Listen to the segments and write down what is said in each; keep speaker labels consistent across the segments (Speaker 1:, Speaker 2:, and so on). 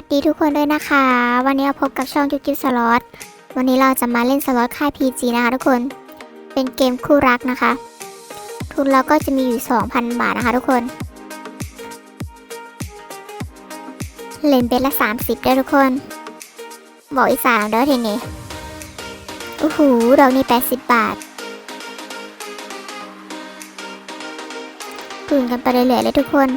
Speaker 1: วัสดีทุกคนด้วยนะคะ วันนี้เราพบกับช่องจุ๊บจิ๊บสล็อตวันนี้เราจะมาเล่นสล็อตค่าย PG นะคะทุกคน เป็นเกมคู่รักนะคะ ทุนเราก็จะมีอยู่ 2,000 บาทนะคะทุกคน เล่นเป็นละ 30 ได้ทุกคน บอกอีกสามเด้อทีนี้โอ้โหดอกนี้ 80 บาททุนกันไปเรื่อยๆเลยทุกคน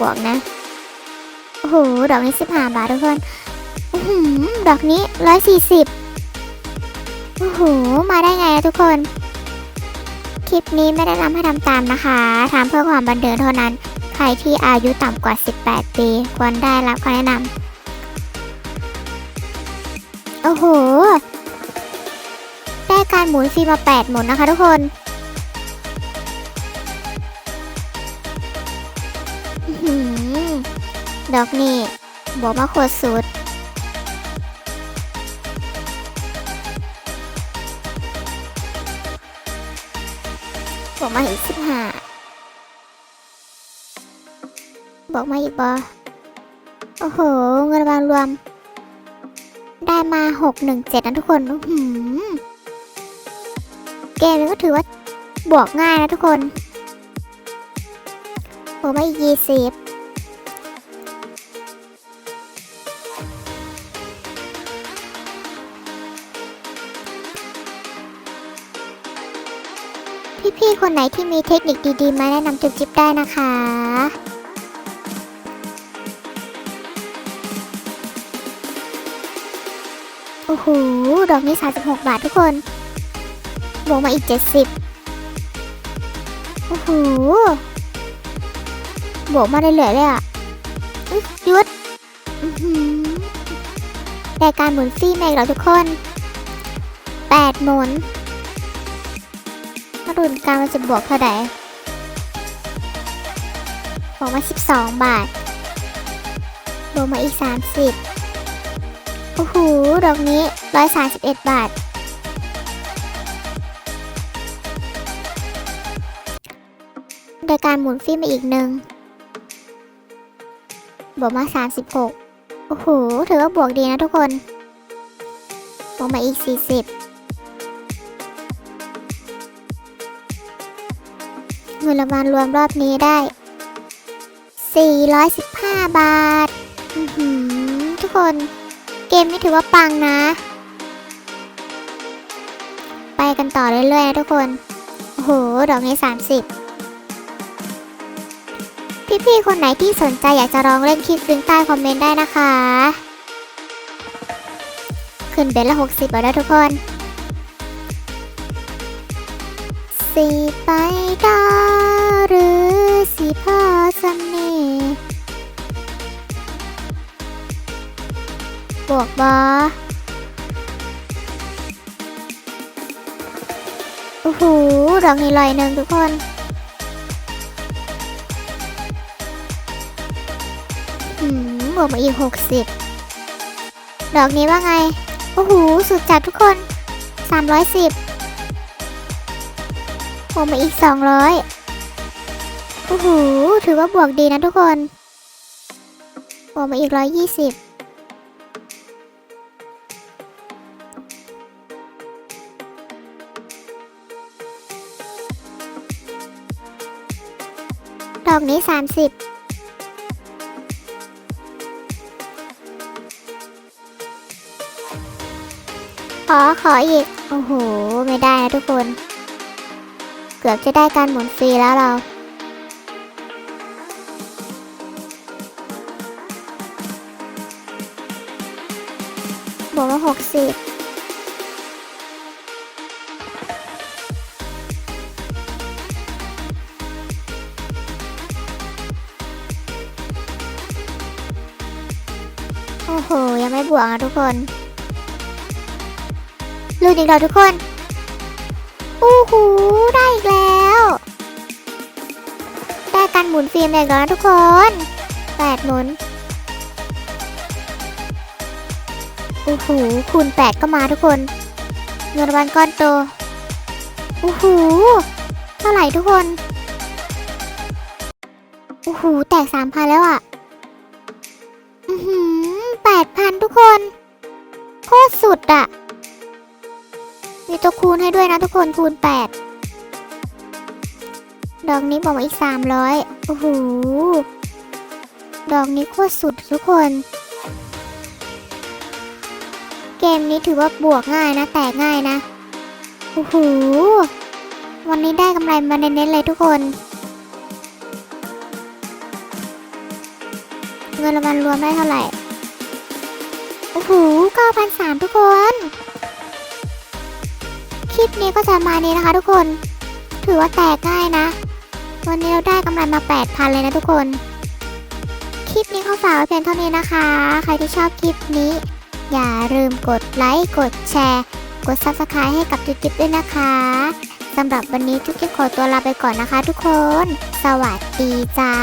Speaker 1: บวกนะ โอ้โห ดอกนี้สิบห้าบาททุกคนอดอกนี้ร้อยสี่สิบโอ้โห มาได้ไงอะทุกคน คลิปนี้ไม่ได้นำให้ทำตามนะคะทำเพื่อความบันเทิงเท่านั้น ใครที่อายุต่ำกว่า 18 ปี ควรได้รับคำแนะนำโอ้โห ได้การหมุนฟรีมา 8 หมุนนะคะทุกคน หือดอกนี่บอกมาโคตรสุด บอกมาอีกสิบห้าบอกมาอีกบอโอ้โห เงินรางวัลรวม ได้มาหกหนึ่งเจ็ดนะทุกคนหือเกมนี้ก็ถือว่าบวกง่ายนะทุกคน ผมไม่ยี่สิบพี่ๆคนไหนที่มีเทคนิคดีๆ มาแนะนำจุ๊บจิ๊บได้นะคะโอ้โห ดอกนี้36 บาททุกคน บวกมาอีก 70 โอ้โห บวกมาได้เหลือยๆเลยอะยหยุดอื้อหือได้การหมุนฟรีแม็กแล้วทุกคนแปดหมุนมาดุนการมันจะบวกเท่าไหร่บวกมาสิบสองบาท บวกมาอีกสามสิบโอ้โห ดอกนี้ร้อยสามสิบเอ็ดบาทได้การหมุนฟรีมาอีกหนึ่ง บวกมา 36 โอ้โห ถือว่าบวกดีนะทุกคน บวกมาอีก 40 เงินรางวัลรวมรอบนี้ได้ 415 บาทอื้อหือทุกคน เกมนี้ถือว่าปังนะ ไปกันต่อเรื่อยๆนะทุกคน โอ้โห ดอกนี้ 30 พี่ๆคนไหนที่สนใจอยากจะลองเล่นคลิปลิงก์ใต้คอมเมนต์ได้นะคะ ขึ้นเบนละ60บาทแล้วทุกคนสีไปดอหรือสีพ่อสำเนีบวกบอโอ้โหดอกนี้ลอยหนึ่งทุกคน ผมอีก 60 ดอกนี้ว่าไง โอ้โห สุดจัดทุกคน 310ผมมาอีก 200 โอ้โห ถือว่าบวกดีนะทุกคนผมมาอีก 120ดอกนี้ 30 อขออีก โอ้โห ไม่ได้นะทุกคน เกือบจะได้การหมุนฟรีแล้วเรา บวกมาหกสิบโอ้โห ยังไม่บวกนะทุกคน ลุ้นอีกแล้วทุกคน อู้หูได้อีกแล้ว ได้การหมุนฟิล์มอีกแล้วนทุกคนแปดหมุนอู้หูคูณแปดก็มาทุกคนเงินรางวัลก้อนโตอู้หูท่าไหร่ทุกคนโอ้โหแตกสามพันแล้วอะอือหือแปดพันทุกคนโคตรสุดอะ มีตัวคูณให้ด้วยนะทุกคนคูณแปดดอกนี้บอกว่าอีกสามร้อยโอ้โห ดอกนี้โคตรสุดทุกคน เกมนี้ถือว่าบวกง่ายนะ แตกง่ายนะ โอ้โห วันนี้ได้กำไรมาเน้นๆเลยทุกคนเงินรางวัลรวมได้เท่าไหร่ โอ้โห9,003ทุกคน ลิปนี้ก็จะมานี้นะคะ ทุกคน ถือว่าแตกง่ายนะ วันนี้เราได้กำไรมา 8,000 เลยนะทุกคน คลิปนี้เขาฝากไว้เพียงเท่านี้นะคะ ใครที่ชอบคลิปนี้ อย่าลืมกดไลค์ กดแชร์ กด Subscribe ให้กับจุ๊บจิ๊บด้วยนะคะสำหรับวันนี้จุ๊บจิ๊บขอตัวลาไปก่อนนะคะ ทุกคน สวัสดีจ้า